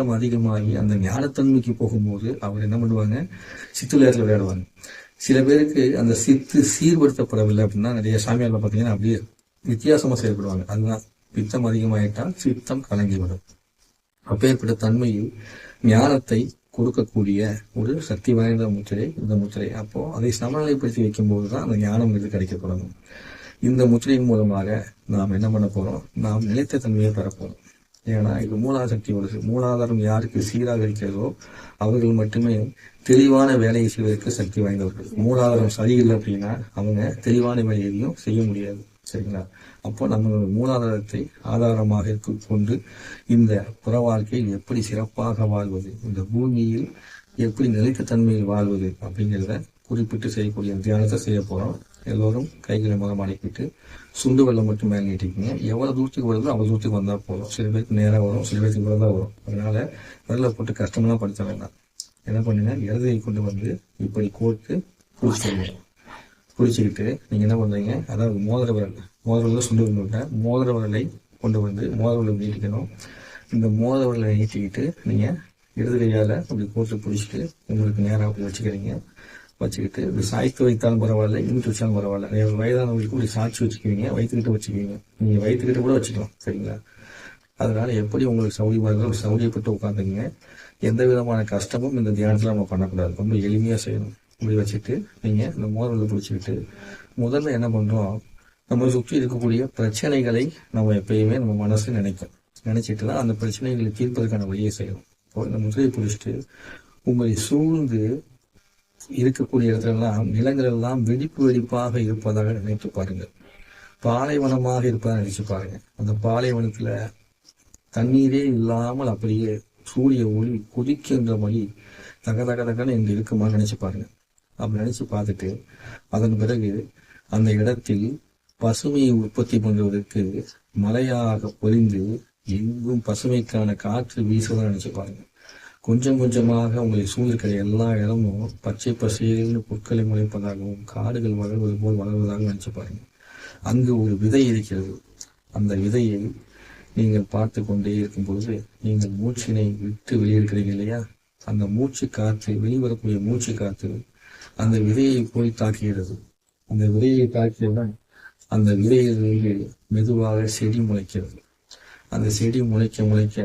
சித்தம் அதிகமாகி அந்த ஞானத்தன்மைக்கு போகும்போது அவர் என்ன பண்ணுவாங்க? சித்து விளையாட்டுல விளையாடுவாங்க. சில பேருக்கு அந்த சித்து சீர்படுத்தப்படவில்லை அப்படின்னா நிறைய சாமியார்ல பார்த்தீங்கன்னா அப்படியே வித்தியாசமா செயல்படுவாங்க. அதுதான் பித்தம் அதிகமாயிட்டால் சித்தம் கலங்கிவிடும். அப்பேற்பட்ட தன்மையில் ஞானத்தை கொடுக்கக்கூடிய ஒரு சக்தி வாய்ந்த முத்திரை இந்த முத்திரை. அப்போ அதை சமநிலைப்படுத்தி வைக்கும்போது தான் அந்த ஞானம் இது கிடைக்க தொடங்கும். இந்த முத்திரையின் மூலமாக நாம் என்ன பண்ண போறோம்? நாம் நிலைத்த தன்மையை பெறப்போறோம் ஏன்னா இது மூலாசக்தி சக்தி மூலாதாரம் யாருக்கு சீராக இருக்கிறதோ அவர்கள் மட்டுமே தெளிவான வேலையை செய்வதற்கு சக்தி வாய்ந்தவர்கள். மூலாதாரம் சரியில்லை அப்படின்னா அவங்க தெளிவான வேலையையும் செய்ய முடியாது. சரிங்களா? அப்போ நம்ம மூலாதாரத்தை ஆதாரமாக கொண்டு இந்த புற வாழ்க்கையில் எப்படி சிறப்பாக வாழ்வது இந்த பூமியில் எப்படி நிலைத்த தன்மையில் வாழ்வது அப்படிங்கிறத குறிப்பிட்டு செய்யக்கூடிய தியானத்தை செய்ய போறோம். எல்லோரும் கைகளை முகம் அடக்கிட்டு சுண்டு வெள்ளம் மட்டும் மேலே நீட்டிக்கங்க. எவ்வளோ தூரத்துக்கு வருதோ அவ்வளோ தூரத்துக்கு வந்தால் போதும். சில பேருக்கு நேராக வரும் சில பேருக்கு இவ்வளோ தான் வரும். அதனால வெள்ளை போட்டு கஷ்டமெல்லாம் படுத்த வேண்டாம். என்ன பண்ணுங்க? இடதை கொண்டு வந்து இப்படி கோர்த்து பிடிச்சிருங்க குளிச்சுக்கிட்டு நீங்கள் என்ன பண்ணுறீங்க அதாவது மோதிர விரல் மோதிர விரல் சுண்டு விரல் மோதிர விரலை கொண்டு வந்து மோதிர விரலை நீட்டிக்கணும். இந்த மோதிர விரலை நீட்டிக்கிட்டு நீங்கள் இடது கையால் அப்படி போட்டு பிடிச்சிட்டு உங்களுக்கு நேராக அப்படி வச்சுக்கிறீங்க. வச்சுக்கிட்டு இப்படி சாய்த்து வைத்தாலும் பரவாயில்ல இங்கிட்டு வச்சாலும் பரவாயில்ல. நீங்க வயதானவங்களுக்கு இப்படி சாய்ச்சி வச்சுக்குவீங்க வயிற்றுக்கிட்ட வச்சுக்குவீங்க. நீங்கள் வயிற்றுக்கிட்ட கூட வச்சுக்கலாம் சரிங்களா? அதனால எப்படி உங்களுக்கு சௌகரியமாக இருக்கோ சௌரியப்பட்டு உட்காந்துங்க எந்த விதமான கஷ்டமும் இந்த தியானத்தில் நம்ம பண்ணக்கூடாது. ரொம்ப எளிமையாக செய்யணும். இப்படி வச்சுட்டு நீங்கள் இந்த மோதலில் பிடிச்சிக்கிட்டு முதல்ல என்ன பண்ணுறோம் நம்ம சுற்றி இருக்கக்கூடிய பிரச்சனைகளை நம்ம எப்பயுமே நம்ம மனசு நினைக்கும். நினைச்சிட்டு தான் அந்த பிரச்சனைகளை தீர்ப்பதற்கான வழியை செய்யணும். இப்போ இந்த முதலையை பிடிச்சிட்டு உங்களை சூழ்ந்து இருக்கக்கூடிய இடத்துலலாம் நிலங்கள் எல்லாம் வெடிப்பு வெடிப்பாக இருப்பதாக நினைத்து பாருங்கள். பாலைவனமாக இருப்பதாக நினைச்சு பாருங்க அந்த பாலைவனத்துல தண்ணீரே இல்லாமல் அப்படியே சூரிய ஒளி கொதிக்கின்ற மொழி தக தக தகன்னு இங்க இருக்குமா நினைச்சு பாருங்க அப்படி நினைச்சு பார்த்துட்டு அதன் பிறகு அந்த இடத்தில் பசுமையை உற்பத்தி பண்ணுவதற்கு மழையாக பொழிந்து எங்கும் பசுமைக்கான காற்று வீசுவதாக நினைச்சு பாருங்க கொஞ்சம் கொஞ்சமாக உங்களை சூழ்ந்திருக்கிற எல்லா இடமும் பச்சை பசேல்னு புற்களை முளைப்பதாகவும் காடுகள் வளர்வது போல் வளர்வதாக நினைச்சு பாருங்க. அங்கு ஒரு விதை இருக்கிறது. அந்த விதையை நீங்கள் பார்த்து கொண்டே இருக்கும் பொழுது நீங்கள் மூச்சினை விட்டு வெளியெடுக்கிறீங்க இல்லையா? அந்த மூச்சு காற்று வெளிவரக்கூடிய மூச்சு காற்று அந்த விதையை போய் தாக்குகிறது. அந்த விதையை தாக்கியவுடன் அந்த விதையிலிருந்து மெதுவாக செடி முளைக்கிறது. அந்த செடி முளைக்க முளைக்க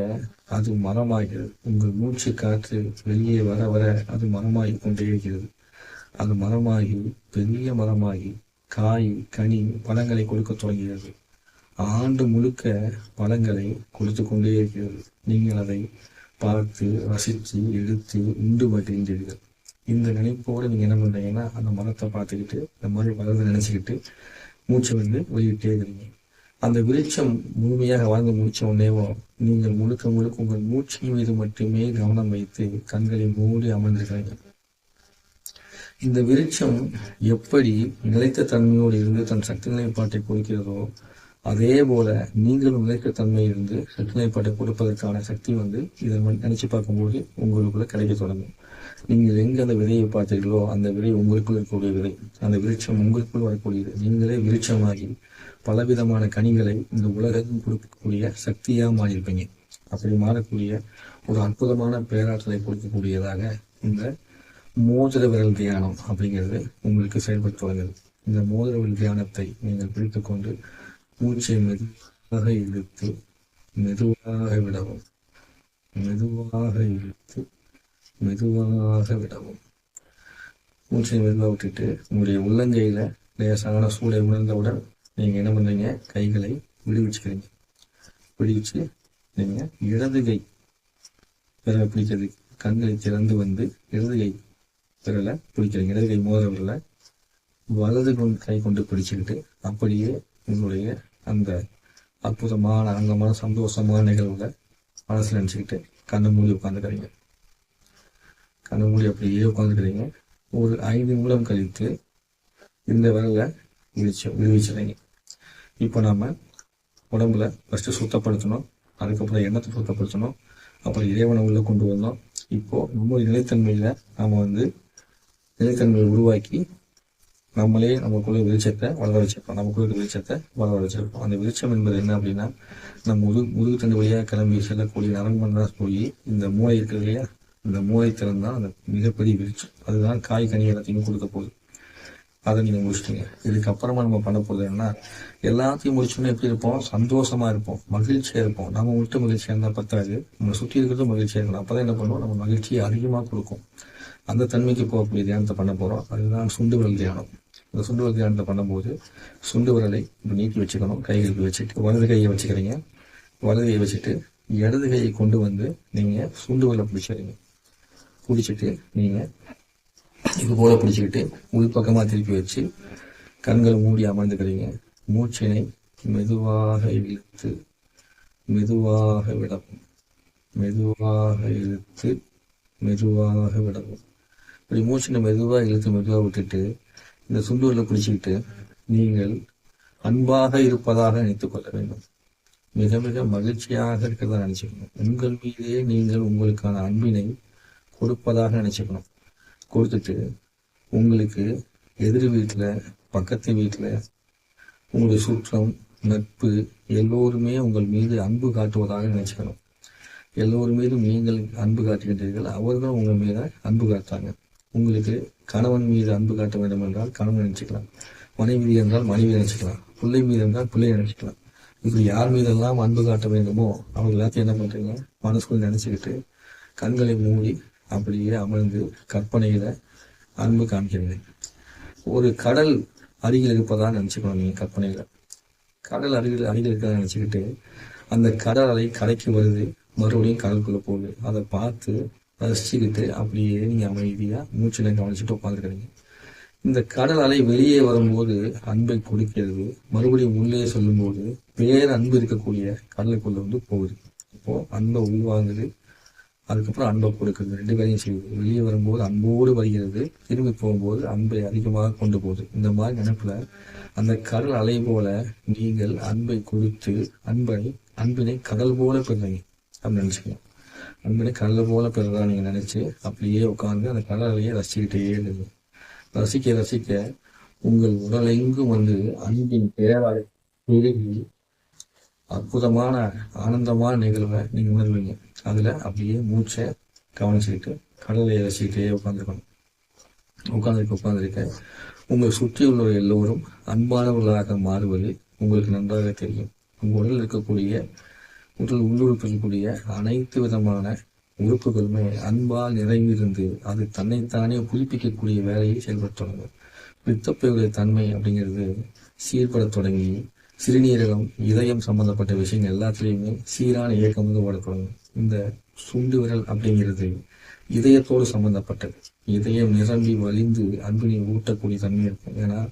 அது மரமாகிறது. உங்கள் மூச்சு காற்று வெளியே வர வர அது மரமாகி கொண்டே இருக்கிறது. அது மரமாகி பெரிய மரமாகி காய் கனி பழங்களை கொடுக்க தொடங்குகிறது. ஆண்டு முழுக்க பழங்களை கொடுத்து கொண்டே இருக்கிறது. நீங்கள் அதை பார்த்து ரசித்து எடுத்து உண்டு மகிழ்ந்தீர்கள். இந்த நினைப்போடு நீங்க என்ன பண்ணுறீங்கன்னா அந்த மரத்தை பார்த்துக்கிட்டு இந்த மாதிரி வளர்ந்து நினச்சிக்கிட்டு மூச்சை வந்து வெளியிட்டே இருக்கிறீங்க. அந்த விருட்சம் முழுமையாக வளர்ந்து முடிச்ச உடனேவோ நீங்கள் முழுக்க முழுக்க உங்கள் மூச்சு மீது மட்டுமே கவனம் வைத்து கண்களை மூடி அமர்ந்திருக்கிறீர்கள் இந்த விருட்சம் எப்படி நிலைத்த தன்மையோடு இருந்து தன் சக்தி நிலைப்பாட்டை கொடுக்கிறதோ அதே போல நீங்களும் நிலைத்த தன்மை இருந்து கொடுப்பதற்கான சக்தி வந்து இதை நினைச்சு பார்க்கும்போது உங்களுக்குள்ள கிடைக்க தொடங்கும். நீங்கள் எங்க அந்த விதையை பார்த்தீர்களோ அந்த விதை உங்களுக்குள் இருக்கக்கூடிய விதை அந்த விருட்சம் உங்களுக்குள் வரக்கூடியது. நீங்களே விருட்சமாகி பலவிதமான கனிகளை இந்த உலகத்தில் கொடுக்கக்கூடிய சக்தியாக மாறியிருப்பீங்க. அப்படி மாறக்கூடிய ஒரு அற்புதமான பேராற்றலை கொடுக்கக்கூடியதாக இந்த மோதிர விரல் தியானம் அப்படிங்கிறது உங்களுக்கு செயல்பட்டு வருகிறது. இந்த மோதிர விரல் தியானத்தை நீங்கள் பிடித்துக்கொண்டு கொண்டு மூச்சை மெதுவாக இழுத்து மெதுவாக விடவும். மெதுவாக இழுத்து மெதுவாக விடவும். மூச்சை மெதுவாக விட்டுட்டு உங்களுடைய உள்ளங்கையில லேசான சூளை உணர்ந்தவுடன் நீங்கள் என்ன பண்ணுறீங்க கைகளை விடுவிச்சுக்கிறீங்க விடுவிச்சு நீங்கள் இடது கை விரலை பிடிக்கிறது. கண்களை திறந்து வந்து இடது கை விரலை பிடிக்கிறீங்க. இடது கை மோத விரலை வலது கொண்டு கை கொண்டு பிடிச்சுக்கிட்டு அப்படியே உங்களுடைய அந்த அற்புதமான அங்கமான சந்தோஷமான நிகழ்வுகளை மனசில் நினச்சிக்கிட்டு கண்ணு மூடி உட்காந்துக்கிறீங்க கண்ணு மூடி அப்படியே உட்காந்துக்கிறீங்க ஒரு ஐந்து நிமிடம் கழித்து இந்த விரலை விழிச்சு விடுவிச்சிடுறீங்க இப்போ நாம் உடம்புல ஃபஸ்ட்டு சுத்தப்படுத்தணும். அதுக்கப்புறம் எண்ணத்தை சுத்தப்படுத்தணும். அப்புறம் இறைவனை உள்ளே கொண்டு வந்தோம் இப்போ நம்ம நிலைத்தன்மையில் நாம் வந்து நிலைத்தன்மையை உருவாக்கி நம்மளே நமக்குள்ள வெளிச்சத்தை வளர வச்சிருப்போம் நமக்குள்ள வெளிச்சத்தை வளர வச்சிருப்போம் அந்த வெளிச்சம் என்பது என்ன அப்படின்னா நம்ம முது முதுகு தண்டு வழியாக கிளம்பி செல்லக்கூடிய நரம்பு போய் இந்த மூளை இருக்குது இல்லையா? இந்த மூளை திறன் தான் அந்த மிகப்பெரிய வெளிச்சம். அதுதான் காய் கனி எல்லாத்தையும் கொடுக்க போகுது. அதை நீங்கள் முடிச்சிட்டீங்க. இதுக்கப்புறமா நம்ம பண்ண போகிறது என்ன எல்லாத்தையும் முடிச்சோன்னே எப்படி இருப்போம்? சந்தோஷமா இருப்போம். மகிழ்ச்சியாக இருப்போம். நம்ம மட்டும் மகிழ்ச்சியாக இருந்தால் பத்தாது. நம்ம சுற்றி இருக்கிறதும் மகிழ்ச்சியாக இருக்கணும் அப்போ தான் என்ன பண்ணுவோம்? நம்ம மகிழ்ச்சியை அதிகமாக கொடுக்கும். அந்த தன்மைக்கு போகக்கூடிய தியானத்தை பண்ண போகிறோம் அதுதான் சுண்டு விரல் தியானம். இந்த சுண்டு விரல் தியானத்தில் பண்ணும்போது சுண்டு விரலை நீட்டி வச்சுக்கணும் கைகளுக்கு வச்சுட்டு வலது கையை வச்சுக்கிறீங்க. வலது கையை வச்சுட்டு இடது கையை கொண்டு வந்து நீங்க சுண்டு விரலை பிடிச்சிடுங்க பிடிச்சிட்டு நீங்க இது போல பிடிச்சிக்கிட்டு உள்பக்கமாக திருப்பி வச்சு கண்களை மூடி அமர்ந்துக்கிறீங்க. மூச்சினை மெதுவாக இழுத்து மெதுவாக விடவும். மெதுவாக இழுத்து மெதுவாக விடவும். இப்படி மூச்சினை மெதுவாக இழுத்து மெதுவாக விட்டுட்டு இந்த சுண்டூரில் பிடிச்சிக்கிட்டு நீங்கள் அன்பாக இருப்பதாக நினைத்துக் கொள்ள வேண்டும். மிக மிக மகிழ்ச்சியாக இருக்கிறதா நினைச்சுக்கணும். உங்கள் மீதே நீங்கள் உங்களுக்கான அன்பினை கொடுப்பதாக நினைச்சுக்கணும். கொடுத்துட்டு உங்களுக்கு எதிர் வீட்டில் பக்கத்து வீட்டில் உங்களுடைய சுற்றம் நட்பு எல்லோருமே உங்கள் மீது அன்பு காட்டுவதாக நினைச்சுக்கணும். எல்லோரு மீதும் நீங்கள் அன்பு காட்டுகின்றீர்கள் அவர்களும் உங்கள் மீது அன்பு காட்டாங்க உங்களுக்கு கணவன் மீது அன்பு காட்ட வேண்டும் என்றால் கணவன் நினைச்சுக்கலாம். மனைவி என்றால் மனைவி நினைச்சுக்கலாம். பிள்ளை மீது என்றால் பிள்ளை நினைச்சுக்கலாம். இப்படி யார் மீதெல்லாம் அன்பு காட்ட வேண்டுமோ அவங்க எல்லாத்தையும் என்ன பண்ணுறீங்க மனசுக்குள் நினைச்சுக்கிட்டு கண்களை மூடி அப்படியே அமர்ந்து கற்பனையில அன்பு காமிக்கிறீங்க ஒரு கடல் அருகில் இருப்பதா நினைச்சுக்கணும் நீங்க கற்பனையில. கடல் அருகில் அருகில் இருக்கிறதா நினைச்சுக்கிட்டு அந்த கடல் அலை கரைக்கு வருது. மறுபடியும் கடலுக்குள்ள போகுது. அதை பார்த்து ரசிச்சுக்கிட்டு அப்படியே நீங்கள் அமைதியாக மூச்சில் கவனிச்சுட்டு உட்காந்துருக்கிறீங்க இந்த கடல் அலை வெளியே வரும்போது அன்பை கொடுக்கிறது. மறுபடியும் உள்ளே சொல்லும்போது வேறு அன்பு இருக்கக்கூடிய கடலுக்குள்ள வந்து போகுது. அப்போது அன்பை உள்வாங்குது. அதுக்கப்புறம் அன்பை கொடுக்குறது. ரெண்டு பேரையும் செய்யுது. வெளியே வரும்போது அன்போடு வருகிறது. திரும்பி போகும்போது அன்பை அதிகமாக கொண்டு போகுது. இந்த மாதிரி நினைப்புல அந்த கடல் அலை போல நீங்கள் அன்பை கொடுத்து அன்பை அன்பினை கடல் போல பெறுறீங்க அப்படின்னு நினச்சிக்கலாம். அன்பினை கடல் போல பிறகு நீங்க நினைச்சு. அப்படியே உட்காந்து அந்த கடலையே ரசிக்கிட்டே ரசிச்சுக்கிட்டே இருங்க. ரசிக்க ரசிக்க உங்கள் உடலெங்கும் வந்து அன்பின் பேராய் பெருகி அற்புதமான ஆனந்தமான நிகழ்வை நீங்க உணர்வீங்க. அதுல அப்படியே மூச்சை கவனிச்சுக்கிட்டு கடலை ரசிக்கிட்டே உட்காந்துருக்கணும் உட்காந்துருக்க உட்காந்துருக்க உங்களை சுற்றி உள்ள எல்லோரும் அன்பானவர்களாக மாறுவது உங்களுக்கு நன்றாக தெரியும். உங்க உடலில் இருக்கக்கூடிய உடல் உள்ளுறுப்பிருக்கக்கூடிய அனைத்து விதமான உறுப்புகளுமே அன்பால் நிறைந்திருந்து அது தன்னைத்தானே புதுப்பிக்கக்கூடிய வேலையை செயல்படுத்தணும் பித்தப்பையுடைய தன்மை அப்படிங்கிறது சீர்படத் தொடங்கி சிறுநீரகம் இதயம் சம்பந்தப்பட்ட விஷயங்கள் எல்லாத்துலேயுமே சீரான இயக்கம் வந்து ஓடப்படும் இந்த சுண்டு விரல் அப்படிங்கிறது இதயத்தோடு சம்பந்தப்பட்டது. இதயம் நிரம்பி வலிந்து அன்பினை ஊட்டக்கூடிய தன்மை இருக்கும். ஏன்னா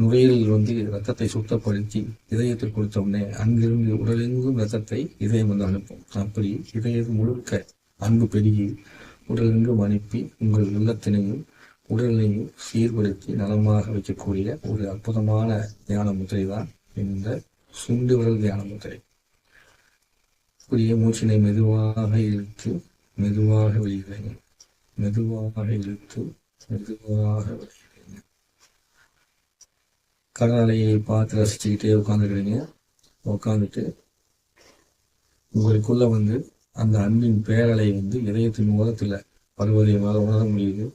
நுரையீரல் வந்து ரத்தத்தை சுத்தப்படுத்தி இதயத்தில் கொடுத்தோடனே அங்கிருந்து உடலெங்கும் ரத்தத்தை இதயம் வந்து அனுப்பும். அப்படி இதயம் முழுக்க அன்பு பெருகி உடலெங்கும் அனுப்பி உங்கள் உள்ளத்தினையும் உடலையும் சீர்படுத்தி நலமாக வைக்கக்கூடிய ஒரு அற்புதமான தியான முத்திரை தான் இந்த சுண்டு விரல் தியான முத்திரை. புதிய மூச்சினை மெதுவாக இழுத்து மெதுவாக வெளியிடுங்க மெதுவாக இழுத்து மெதுவாக வெளியிடுங்க கடலையை பார்த்து ரசிச்சுக்கிட்டே உட்காந்துக்கிறீங்க உட்காந்துட்டு உங்களுக்குள்ள வந்து அந்த அன்பின் பேரலை வந்து இதயத்தின் ஓரத்தில் பருவதை உணர முடியுது.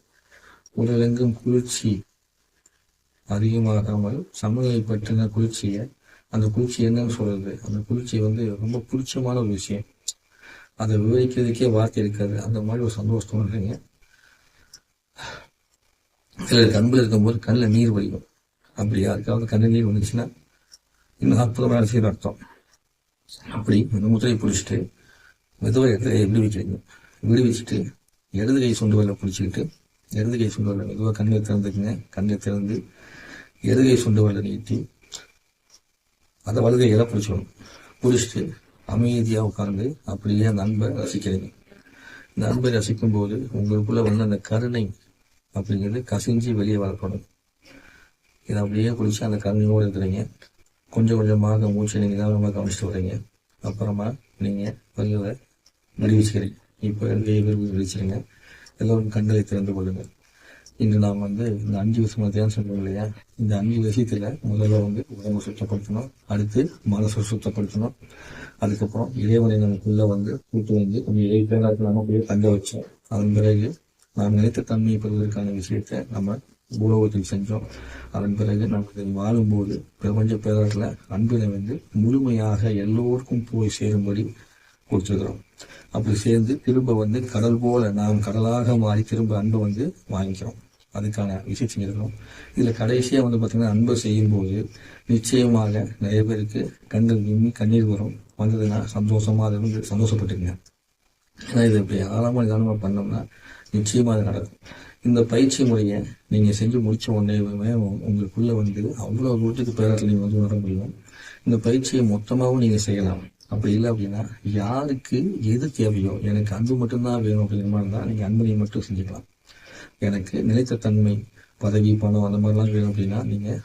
உடலெங்கும் குளிர்ச்சி அதிகமாகாமல் சமநிலை பற்றின குளிர்ச்சியை அந்த குளிர்ச்சி என்னன்னு சொல்றது? அந்த குளிர்ச்சி வந்து ரொம்ப பிடிச்சமான ஒரு விஷயம். அதை விவரிக்கிறதுக்கே வார்த்தை இருக்காது. அந்த மாதிரி ஒரு சந்தோஷம் உணர்றீங்க சிலருக்கு அன்பு இருக்கும்போது கண்ணில் நீர் வடிக்கும் அப்படி யாருக்காவது கண்ணில் நீர் வந்துச்சுன்னா இன்னும் அற்புதமான விஷயம் அர்த்தம் அப்படி அந்த முத்திரையை பிடிச்சிட்டு மெதுவாக இடத்துல விடுவிக்கிறீங்க விடுவிச்சுட்டு இடது கை சொண்டு வரல பிடிச்சிக்கிட்டு இடது கை சுண்டு வரல மெதுவாக கண்ணை திறந்துக்குங்க. கண்ணை திறந்து இடது கை சுண்டு வரல நீட்டி அதை வலது கையில பிடிச்சிக்கணும். பிடிச்சிட்டு அமைதியாக உட்கார்ந்து அப்படியே அந்த அன்பை ரசிக்கிறீங்க. இந்த அன்பை ரசிக்கும் போது உங்களுக்குள்ள வந்து அந்த கருணை அப்படிங்கிறது கசிஞ்சு வெளியே வரப்படும். இதை அப்படியே குடிச்சு அந்த கண்ணியோடு இருக்கிறீங்க கொஞ்சம் கொஞ்சமாக மூச்சு நீங்கள் தான் ரொம்ப கவனிச்சுட்டு வரீங்க அப்புறமா நீங்கள் பதிவை விடுவிச்சுக்கிறீங்க இப்போ இடது விரும்பி விடுவிச்சிருங்க எல்லோரும் கண்களை திறந்து கொள்ளுங்கள். இன்று நாம் வந்து இந்த அஞ்சு விஷயமா தான் சொல்றோம் இல்லையா? இந்த அஞ்சு விஷயத்தில் முதல்ல வந்து உடம்பு சுத்தப்படுத்தணும். அடுத்து மனசை சுத்தப்படுத்தணும். அதுக்கப்புறம் இறைவனை நமக்குள்ளே வந்து கூட்டு வந்து கொஞ்சம் இறை நம்ம அப்படியே தங்க வச்சோம். அதன் பிறகு நாம் நினைத்த தன்மையை பெறுவதற்கான விஷயத்தை நம்ம உலகத்தில் செஞ்சோம் அதன் பிறகு நமக்கு வாழும்போது பிரபஞ்ச பேராட்டில் அன்பினை வந்து முழுமையாக எல்லோருக்கும் போய் சேரும்படி கொடுத்துருக்கிறோம். அப்படி சேர்ந்து திரும்ப வந்து கடல் போல நாம் கடலாக மாறி திரும்ப அன்பை வந்து வாங்கிக்கிறோம். அதுக்கான விஷயம் செஞ்சிருக்கிறோம் இதில் கடைசியாக வந்து பார்த்தீங்கன்னா அன்பை செய்யும்போது நிச்சயமாக நிறைய பேருக்கு கண்கள் நிம்மி கண்ணீர் வரும். வந்ததுன்னா சந்தோஷமாக அதை வந்து சந்தோஷப்பட்டுக்குங்க. ஏன்னா இது இப்படி ஆழமாக நிதானமா பண்ணோம்னா நிச்சயமாக அது நடக்கும். இந்த பயிற்சி முறையை நீங்கள் செஞ்சு முடிச்ச உடனே உங்களுக்குள்ளே வந்து அவ்வளோ தூரத்துக்கு பேராட்டில் நீங்கள் வந்து வர முடியும். இந்த பயிற்சியை மொத்தமாகவும் நீங்கள் செய்யலாம். அப்படி இல்லை அப்படின்னா யாருக்கு எது தேவையோ எனக்கு அன்பு மட்டும்தான் வேணும் அப்படிங்கிற மாதிரி இருந்தால் நீங்கள் அன்பனை மட்டும் செஞ்சுக்கலாம். எனக்கு நிலைத்த தன்மை பதவி பணம் அந்த மாதிரிலாம் வேணும் அப்படின்னா நீங்கள்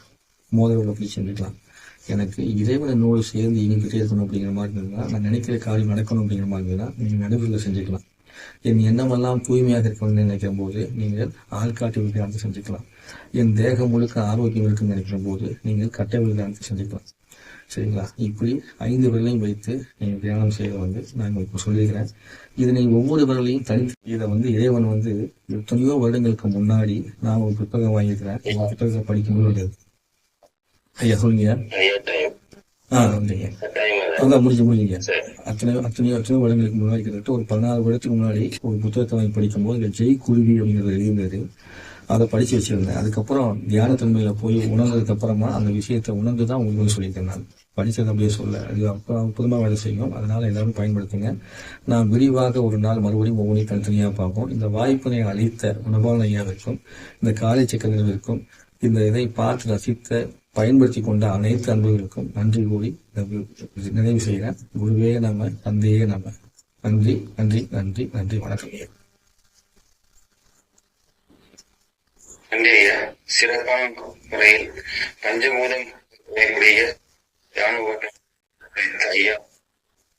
மோதலோட போய் செஞ்சுக்கலாம். எனக்கு இறைவனை நூல் சேர்ந்து இனிக்கிட்டே இருக்கணும் அப்படிங்கிற மாதிரி இருந்தால் நான் நினைக்கிற காரியம் நடக்கணும் அப்படிங்கிற மாதிரி இருந்தால் நீங்கள் நடுவில் செஞ்சுக்கலாம். என் எண்ணமெல்லாம் தூய்மையாக இருக்கணும்னு நினைக்கிற போது நீங்கள் ஆள்காட்டு விகிதானத்தை சந்திக்கலாம். என் தேகம் முழுக்க ஆரோக்கியம் இருக்குன்னு நினைக்கிற போது நீங்கள் கட்டை விகிதானத்தை சந்திக்கலாம். சரிங்களா? இப்படி ஐந்து விரலையும் வைத்து நீங்கள் தியானம் செய்ய வந்து நான் இப்போ சொல்லியிருக்கிறேன். இதனை ஒவ்வொரு விரலையும் தனித்து இதை வந்து இறைவன் வந்து எத்தனையோ வருடங்களுக்கு முன்னாடி நான் ஒரு புத்தகம் வாங்கியிருக்கிறேன். இந்த புத்தகத்தை படிக்கும்போது ஐயா சொல்லுங்க ஆ நன்றிங்க அதான் முடிஞ்சு முடிஞ்சுங்க. அத்தனை அத்தனையோ அத்தனையோ வருடங்களுக்கு முன்னாடி கிட்டத்தட்ட ஒரு பதினாறு வருடத்துக்கு முன்னாடி ஒரு புத்தகத்தை வாங்கி படிக்கும்போது இந்த ஜெய் குருவி அப்படிங்கிறது எழுதியிருந்தது. அதை படிச்சு வச்சிருந்தேன். அதுக்கப்புறம் தியான தன்மையில போய் உணர்ந்ததுக்கு அப்புறமா அந்த விஷயத்தை உணர்ந்து தான் உங்களுக்கு சொல்லியிருக்கேன் நான். படிச்சது அப்படியே சொல்ல. அது அப்புறம் புதுமாக வேலை செய்யும். அதனால எல்லாரும் பயன்படுத்துங்க. நான் விரிவாக ஒரு நாள் மறுபடியும் ஒவ்வொன்றையும் தனித்தனியாக பார்ப்போம். இந்த வாய்ப்பினை அளித்த உணவான ஐயாவிற்கும் இந்த காலை சக்கரங்களுக்கும் இந்த இதை பார்த்து ரசித்த பயன்படுத்தி கொண்ட அனைத்து அன்புகளுக்கும் நன்றி கூறி நினைவு செய்கிறேன். குருவே நம்ம தந்தையே நம்ம நன்றி நன்றி நன்றி நன்றி. வணக்கம் நன்றி ஐயா. சிறப்பான முறையில் பஞ்சபூதம் கூடிய தியான ஓட்டம் ஐயா.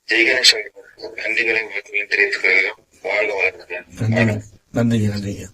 ஜெய்கணேஷ் நன்றிகளை வாழ்த்துக்களை தெரிவித்துக் கொள்கிறோம். வாழ்க வளர்க்கிறேன் நன்றிங்க நன்றிங்க நன்றிங்க